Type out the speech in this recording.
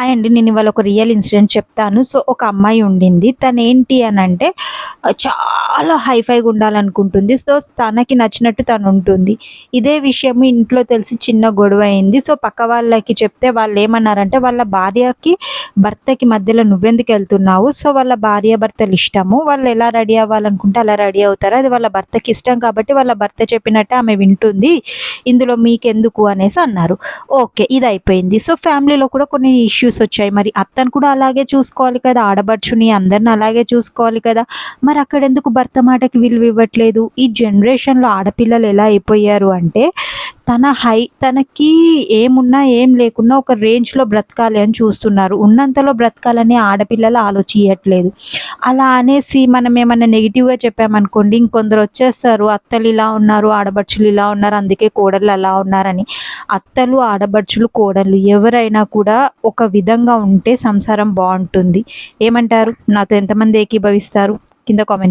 Hi అండి నేను ఇవాళ ఒక రియల్ ఇన్సిడెంట్ చెప్తాను. సో ఒక అమ్మాయి ఉండింది. తను ఏంటి అని అంటే చాలా హైఫైగా ఉండాలనుకుంటుంది. సో తనకి నచ్చినట్టు తను ఉంటుంది. ఇదే విషయం ఇంట్లో తెలిసి చిన్న గొడవ అయింది. సో పక్క వాళ్ళకి చెప్తే వాళ్ళు ఏమన్నారంటే వాళ్ళ భార్యకి భర్తకి మధ్యలో నువ్వెందుకు వెళ్తున్నావు? సో వాళ్ళ భార్య భర్తలు ఇష్టము. వాళ్ళు ఎలా రెడీ అవ్వాలనుకుంటే అలా రెడీ అవుతారు. అది వాళ్ళ భర్తకి ఇష్టం కాబట్టి వాళ్ళ భర్త చెప్పినట్టే ఆమె వింటుంది. ఇందులో మీకెందుకు? అనేసి అన్నారు. ఓకే ఇది అయిపోయింది. సో ఫ్యామిలీలో కూడా కొన్ని ఇష్యూస్ వచ్చాయి. మరి అత్తను కూడా అలాగే చూసుకోవాలి కదా ఆడబడుచుని అందరిని అలాగే చూసుకోవాలి కదా. మరి అక్కడ ఎందుకు భర్త మాటకి విలువ ఇవ్వట్లేదు? ఈ జనరేషన్లో ఆడపిల్లలు ఎలా అయిపోయారు అంటే తన హై తనకి ఏమున్నా ఏం లేకున్నా ఒక రేంజ్లో బ్రతకాలి అని చూస్తున్నారు. ఉన్నంతలో బ్రతకాలని ఆడపిల్లలు ఆలోచించట్లేదు అలా అనేసి మనం ఏమైనా నెగిటివ్గా చెప్పామనుకోండి ఇంకొందరు వచ్చేస్తారు అత్తలు ఇలా ఉన్నారు ఆడబడుచులు ఇలా ఉన్నారు అందుకే కోడళ్ళు అలా ఉన్నారని. అత్తలు ఆడబడుచులు కోడళ్ళు ఎవరైనా కూడా ఒక విధంగా ఉంటే సంసారం బాగుంటుంది. ఏమంటారు? నాతో ఎంతమంది ఏకీభవిస్తారు? కింద కామెంట్